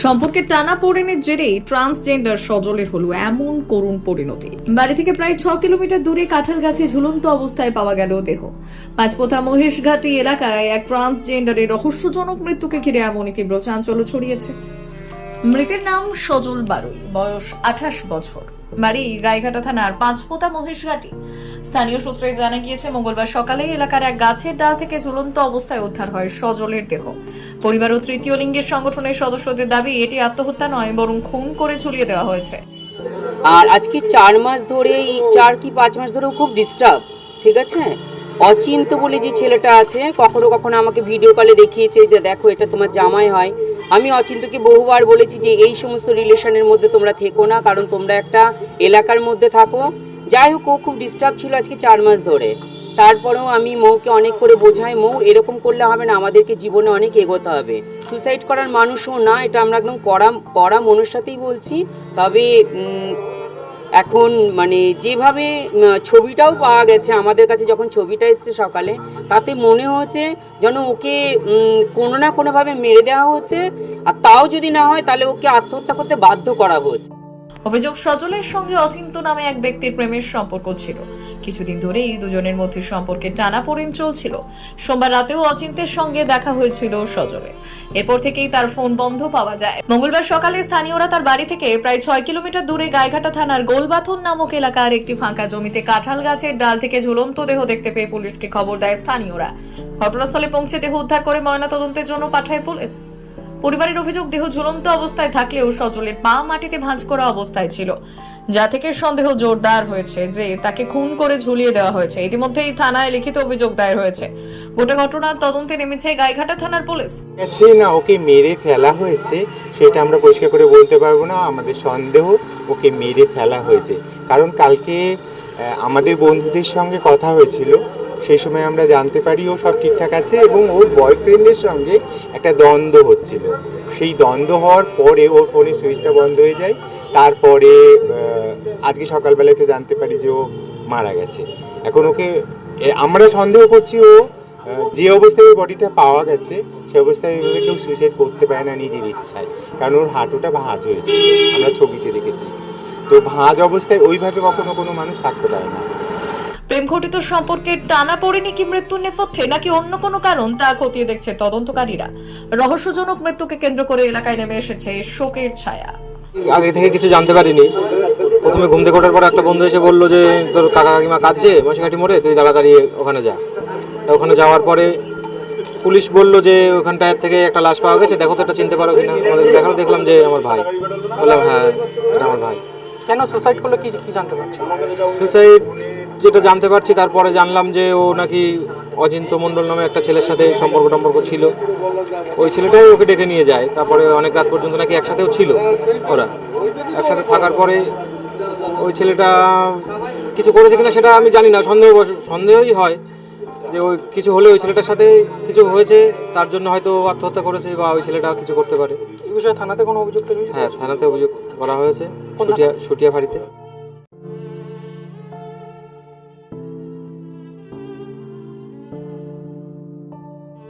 সম্পর্কে টানা পড়েনের জেরে ট্রান্সজেন্ডার সজলের হলো এমন করুণ পরিণতি। বাড়ি থেকে প্রায় ছ কিলোমিটার দূরে কাঁঠাল গাছে ঝুলন্ত অবস্থায় পাওয়া গেল দেহ। পাঁচপোথা মহেশঘাটি এলাকায় এক ট্রান্সজেন্ডারের রহস্যজনক মৃত্যুকে ঘিরে এমনই তীব্র চাঞ্চল্য ছড়িয়েছে। মৃতের নাম সজল বারুই, বয়স আঠাশ বছর। বাড়ি গাইঘাটা থানার পাঁচপোতা মহেশঘাটি স্থানীয় সূত্রে জানা গিয়েছে, মঙ্গলবার সকালে এলাকার এক গাছের ডাল থেকে ঝুলন্ত অবস্থায় উদ্ধার হয় সজলের দেহ। পরিবার ও তৃতীয় লিঙ্গের সংগঠনের সদস্যদের দাবি, এটি আত্মহত্যা নয়, বরং খুন করে ঝুলিয়ে দেওয়া হয়েছে। আর আজকে চার মাস ধরে চার কি পাঁচ মাস ধরেও খুব ডিস্টার্ব ঠিক আছে? অচিন্ত বলে যে ছেলেটা আছে, কখনো কখনো আমাকে ভিডিও কলে দেখিয়েছে যে দেখো এটা তোমার জামাই হয়। আমি অচিন্তকে বহুবার বলেছি যে এই সমস্ত রিলেশনের মধ্যে তোমরা থেকো না, কারণ তোমরা একটা এলাকার মধ্যে থাকো। যাই হোক, ও খুব ডিস্টার্ব ছিল আজকে চার মাস ধরে। তারপরেও আমি মৌকে অনেক করে বোঝাই, মৌ এরকম করলে হবে না, আমাদেরকে জীবনে অনেক এগোতে হবে। সুসাইড করার মানুষও না, এটা আমরা একদম কড়া কড়া মনের সাথেই বলছি। তবে এখন মানে যেভাবে ছবিটাও পাওয়া গেছে, আমাদের কাছে যখন ছবিটা এসছে সকালে, তাতে মনে হচ্ছে যেন ওকে কোনো না কোনোভাবে মেরে দেওয়া হচ্ছে, আর তাও যদি না হয় তাহলে ওকে আত্মহত্যা করতে বাধ্য করা হচ্ছে। অভিযোগ সজলের সঙ্গে অচিন্ত নামে এক ব্যক্তির প্রেমের সম্পর্ক ছিল। কিছুদিন ধরেই দুজনের মধ্যে সম্পর্কে টানা পড়েন চলছিল। সোমবার রাতেও অচিন্তের সঙ্গে দেখা হয়েছিল সজলের। এরপর থেকেই তার ফোন বন্ধ পাওয়া যায়। মঙ্গলবার সকালে স্থানীয়রা তার বাড়ি থেকে প্রায় ছয় কিলোমিটার দূরে গাইঘাটা থানার গোলবাথন নামক এলাকার একটি ফাঁকা জমিতে কাঁঠাল গাছের ডাল থেকে ঝুলন্ত দেহ দেখতে পেয়ে পুলিশকে খবর দেয় স্থানীয়রা। ঘটনাস্থলে পৌঁছে দেহ উদ্ধার করে ময়নাতদন্তের জন্য পাঠায় পুলিশ। পরিবারের অভিযোগ, দেহ ঝুলন্ত অবস্থায় থাকলেও সজলের পা মাটিতে ভাঁজ করা অবস্থায় ছিল। যা থেকে সন্দেহ জোরদার হয়েছে যে তাকে খুন করে ঝুলিয়ে দেওয়া হয়েছে। ইতিমধ্যেই থানায় লিখিত অভিযোগ দায়ের হয়েছে। গোটা ঘটনার তদন্তে নেমেছে গাইঘাটা থানার পুলিশ। গেছে না, ওকে মেরে ফেলা হয়েছে, সেটা আমরা পরিষ্কার করে বলতে পারব না। আমাদের সন্দেহ, ওকে মেরে ফেলা হয়েছে। কারণ কালকে আমাদের বন্ধুদের সঙ্গে কথা হয়েছিল। সেই সময় আমরা জানতে পারি ও সব ঠিকঠাক আছে এবং ওর বয়ফ্রেন্ডের সঙ্গে একটা দ্বন্দ্ব হচ্ছিল। সেই দ্বন্দ্ব হওয়ার পরে ওর ফোনে সুইচটা বন্ধ হয়ে যায়। তারপরে আজকে সকালবেলায় তো জানতে পারি যে ও মারা গেছে। এখন ওকে আমরা সন্দেহ করছি ও যে অবস্থায় ওই বডিটা পাওয়া গেছে, সে অবস্থায় এইভাবে কেউ সুইসাইড করতে পারে না নিজের ইচ্ছায়। কারণ ওর হাঁটুটা ভাঁজ হয়েছে আমরা ছবিতে দেখেছি। তো ভাঁজ অবস্থায় ওইভাবে কখনো কোনো মানুষ থাকতে পারে না। প্রেম ঘটিত সম্পর্কে টানা পড়েনি কি মৃত্যুর নেপথ্যে নাকি অন্য কোনো কারণ তা খতিয়ে দেখছে তদন্তকারীরা? রহস্যজনক মৃত্যুকে কেন্দ্র করে এলাকায় নেমে এসেছে শোকের ছায়া। আগে থেকে কিছু জানতে পারিনি। প্রথমে ঘুম থেকে ওঠার পর একটা বন্ধু এসে বলল যে তোর কাকা কাকিমা কাঁদছে মশিকাঠি মোড়ে তুই তাড়াতাড়ি ওখানে যা। তা ওখানে যাওয়ার পরে পুলিশ বলল যে ওখানটায় থেকে একটা লাশ পাওয়া গেছে দেখো তো এটা চিনতে পারো কিনা। আমাদের দেখাল দেখলাম যে আমার ভাই। বললাম হ্যাঁ এটা আমার ভাই। কেন সুসাইড করলে? কি কি জানতে পারছ? সুসাইড যেটা জানতে পারছি তারপরে জানলাম যে ও নাকি অজিন্ত মণ্ডল নামে একটা ছেলের সাথে সম্পর্ক টম্পর্ক ছিল। ওই ছেলেটাই ওকে ডেকে নিয়ে যায়। তারপরে অনেক রাত পর্যন্ত নাকি একসাথেও ছিল ওরা। একসাথে থাকার পরে ওই ছেলেটা কিছু করেছে কিনা সেটা আমি জানি না সন্দেহ সন্দেহই হয় যে ওই কিছু হলে ওই ছেলেটার সাথে কিছু হয়েছে তার জন্য হয়তো আত্মহত্যা করেছে বা ওই ছেলেটা কিছু করতে পারে। এই বিষয়ে থানাতে কোনো অভিযোগ হ্যাঁ থানাতে অভিযোগ করা হয়েছে সুটিয়া সুটিয়া ফাঁড়িতে